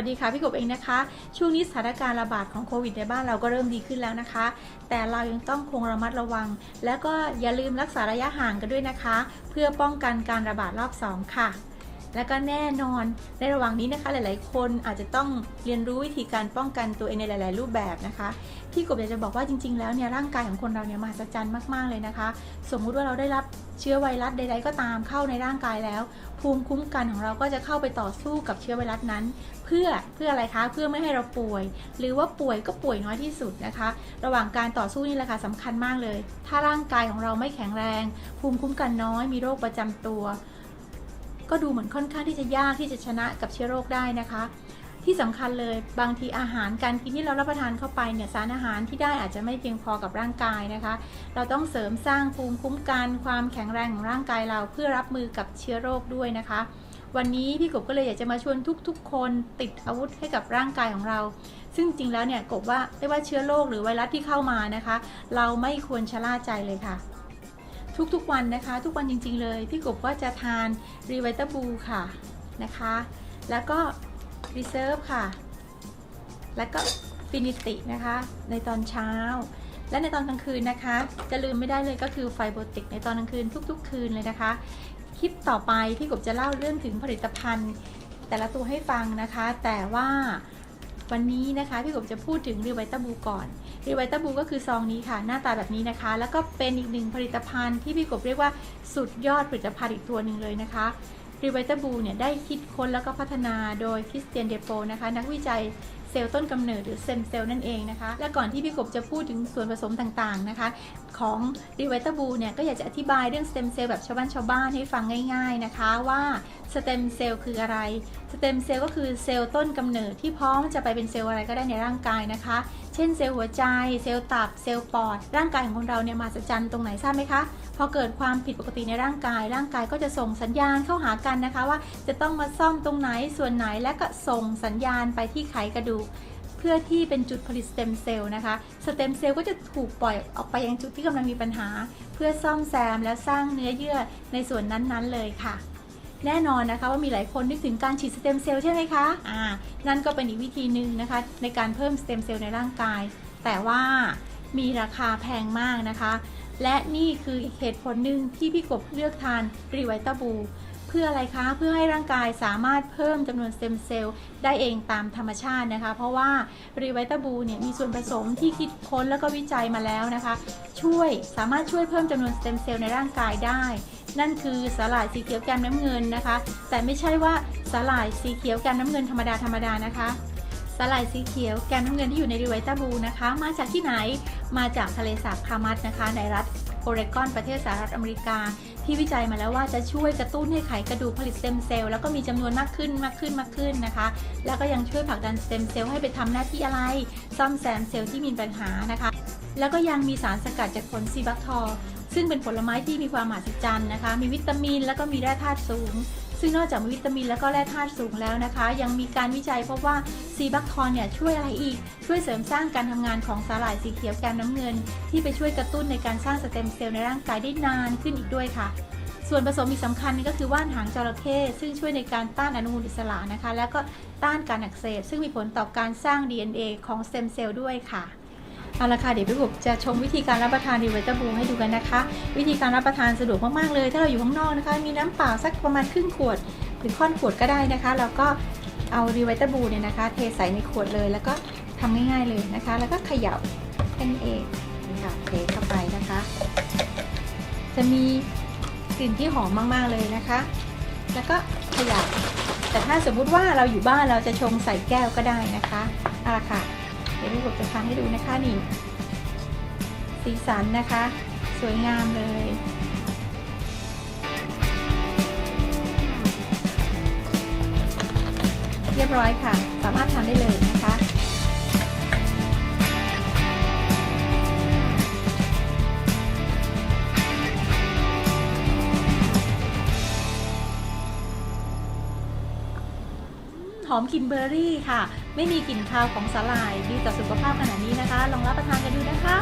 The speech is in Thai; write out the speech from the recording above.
วัสดีค่ะพี่กบเองนะคะ ช่วงนี้สถานการณ์ระบาดของโควิดในบ้านเราก็เริ่มดีขึ้นแล้วนะคะ แต่เรายังต้องคงระมัดระวัง แล้วก็อย่าลืมรักษาระยะห่างกันด้วยนะคะ เพื่อป้องกันการระบาดรอบ 2 ค่ะ และก็แน่นอนในระหว่างนี้นะคะหลาย ๆ คนอาจจะต้องเรียนรู้วิธีการป้องกันตัวเองในหลาย ๆ รูปแบบนะคะ พี่กบอยากจะบอกว่าจริง ๆ แล้วเนี่ยร่างกายของคนเราเนี่ยมหัศจรรย์มาก ๆ เลยนะคะ สมมุติว่าเราได้รับเชื้อไวรัสใด ๆ ก็ตามเข้าในร่างกายแล้ว ภูมิคุ้มกันของเราก็จะเข้าไปต่อสู้กับเชื้อไวรัสนั้น เพื่อเพื่ออะไรคะเพื่อไม่ให้เราป่วย หรือว่าป่วยก็ป่วยน้อยที่สุดนะคะ ระหว่างการต่อสู้นี่แหละค่ะสำคัญมากเลย ถ้าร่างกายของเราไม่แข็งแรง ภูมิคุ้มกันน้อยมีโรคประจำตัว ก็ดูเหมือนค่อนข้างที่จะยากที่จะชนะกับเชื้อโรคได้นะคะ ที่สำคัญเลยบางทีอาหารการกินที่เรารับประทานเข้าไปเนี่ยสารอาหารที่ได้อาจจะไม่เพียงพอกับร่างกายนะคะ เราต้องเสริมสร้างภูมิคุ้มกันความแข็งแรงของร่างกายเราเพื่อรับมือกับเชื้อโรคด้วยนะคะ วันนี้พี่กบก็เลยอยากจะมาชวนทุกๆ คนติดอาวุธให้กับร่างกายของเราซึ่งจริงแล้วเนี่ยกบว่าไม่ว่าเชื้อโรคหรือไวรัสที่เข้ามานะคะ เราไม่ควรชะล่าใจเลยค่ะ ทุกๆวันนะคะ ทุกวันจริงๆเลย พี่กบก็จะทานรีไวตาบูค่ะนะคะ แล้วก็ Reserve ค่ะ แล้วก็ฟินิตินะคะ ในตอนเช้า และในตอนกลางคืนนะคะ จะลืมไม่ได้เลยก็คือไฟโบติกในตอนกลางคืนทุก ๆ คืนเลยนะคะ คลิปต่อไปพี่กบจะเล่าเรื่องถึงผลิตภัณฑ์ แต่ละตัวให้ฟังนะคะ แต่ว่า วันนี้นะคะพี่กบจะพูดถึงรีไวตาบูก่อนรีไวตาบูก็คือซองนี้ค่ะ หน้าตาแบบนี้นะคะ แล้วก็เป็นอีกหนึ่งผลิตภัณฑ์ที่พี่กบเรียกว่าสุดยอดผลิตภัณฑ์อีกตัวหนึ่งเลยนะคะ รีไวตาบูเนี่ยได้คิดค้นแล้วก็พัฒนาโดยคริสเตียนเดโปนะคะ นักวิจัยเซลล์ต้นกำเนิดหรือเซมเซลล์นั่นเองนะคะ และก่อนที่พี่กบจะพูดถึงส่วนผสมต่างๆนะคะ ของรีไวตาบูเนี่ยก็อยากจะอธิบายเรื่องสเต็มเซลล์แบบชาวบ้านชาวบ้านให้ฟังง่ายๆนะคะว่าสเต็มเซลล์คืออะไรสเต็มเซลล์ก็คือเซลล์ต้นกำเนิดที่พร้อมจะไปเป็นเซลล์อะไรก็ได้ในร่างกายนะคะ ช่นเซลล์หัวใจ เซลล์ตับ เซลล์ปอด ร่างกายของคนเราเนี่ยมาสัจจันตรงไหนทราบไหมคะ พอเกิดความผิดปกติในร่างกาย ร่างกายก็จะส่งสัญญาณเข้าหากันนะคะ ว่าจะต้องมาซ่อมตรงไหนส่วนไหนและก็ส่งสัญญาณไปที่ไขกระดูกเพื่อที่เป็นจุดผลิตสเต็มเซลล์นะคะ สเต็มเซลล์ก็จะถูกปล่อยออกไปยังจุดที่กำลังมีปัญหา เพื่อซ่อมแซมและสร้างเนื้อเยื่อในส่วนนั้นๆเลยค่ะ แน่นอนนะคะว่ามีหลายคนนึกถึงการฉีดสเต็มเซลล์ใช่ไหมคะอ่านั่นก็เป็นอีกวิธีหนึ่งนะคะ ในการเพิ่มสเต็มเซลล์ในร่างกาย แต่ว่ามีราคาแพงมากนะคะ และนี่คืออีกเหตุผลหนึ่งที่พี่กบเลือกทานรีไวตาบู เพื่ออะไรคะเพื่อให้ร่างกายสามารถเพิ่มจำนวนสเต็มเซลล์ได้เองตามธรรมชาตินะคะ เพราะว่ารีไวตาบูเนี่ยมีส่วนผสมที่คิดค้นแล้วก็วิจัยมาแล้วนะคะ ช่วยสามารถช่วยเพิ่มจำนวนสเต็มเซลล์ในร่างกายได้ นั่นคือสาหร่ายสีเขียวแกมน้ำเงินนะคะ แต่ไม่ใช่ว่าสาหร่ายสีเขียวแกมน้ำเงินธรรมดาธรรมดานะคะสาหร่ายสีเขียวแกมน้ำเงินที่อยู่ในรีไวตาบูนะคะ มาจากที่ไหนมาจากทะเลสาบคามัสนะคะ ในรัฐ โอเรกอนประเทศสหรัฐอเมริกา ที่วิจัยมาแล้วว่าจะช่วยกระตุ้นให้ไขกระดูกผลิตสเต็มเซลล์แล้วก็มีจำนวนมากขึ้นมากขึ้นมากขึ้นนะคะ แล้วก็ยังช่วยผลักดันสเต็มเซลล์ให้ไปทำหน้าที่อะไร ซ่อมแซมเซลล์ที่มีปัญหานะคะ แล้วก็ยังมีสารสกัดจากผลซีบักทอร์ซึ่งเป็นผลไม้ที่มีความมหัศจรรย์นะคะ มีวิตามิน แล้วก็มีแร่ธาตุสูง ซึ่งนอกจากวิตามินแล้วก็แร่ธาตุสูงแล้วนะคะ ยังมีการวิจัยพบว่าซีบักทอนเนี่ยช่วยอะไรอีก ช่วยเสริมสร้างการทำงานของสาหร่ายสีเขียวแกมน้ำเงิน ที่ไปช่วยกระตุ้นในการสร้างสเต็มเซลล์ในร่างกายได้นานขึ้นอีกด้วยค่ะส่วนผสมอีกสำคัญก็คือว่านหางจระเข้ซึ่งช่วยในการต้านอนุมูลอิสระนะคะ แล้วก็ต้านการอักเสบซึ่งมีผลต่อการสร้าง DNA ของสเต็มเซลล์ด้วยค่ะ เอาละค่ะเดี๋ยวพี่บุบจะชมวิธีการรับประทานรีไวตาบูให้ดูกันนะคะ วิธีการรับประทานสะดวกมากๆเลย ถ้าเราอยู่ข้างนอกนะคะ มีน้ำเปล่าสักประมาณครึ่งขวด หรือค่อนขวดก็ได้นะคะแล้วก็เอารีไวตาบูเนี่ยนะคะ เทใส่ในขวดเลยแล้วก็ทำง่ายๆเลยนะคะ แล้วก็เขย่าแค่นี้เองนี่ค่ะเทเข้าไปนะคะ จะมีกลิ่นที่หอมมากๆเลยนะคะ แล้วก็เขย่าแต่ถ้าสมมุติว่าเราอยู่บ้านเราจะชงใส่แก้วก็ได้นะคะเอาละค่ะ เดี๋ยวพี่ผมจะทำให้ดูนะคะนี่ สีสันนะคะ สวยงามเลยเรียบร้อยค่ะ สามารถทำได้เลยนะคะ อมกลิ่นเบอร์รี่ค่ะ ไม่มีกลิ่นคาวของสาหร่าย ดีต่อสุขภาพขนาดนี้นะคะ ลองรับประทานกันดูนะคะ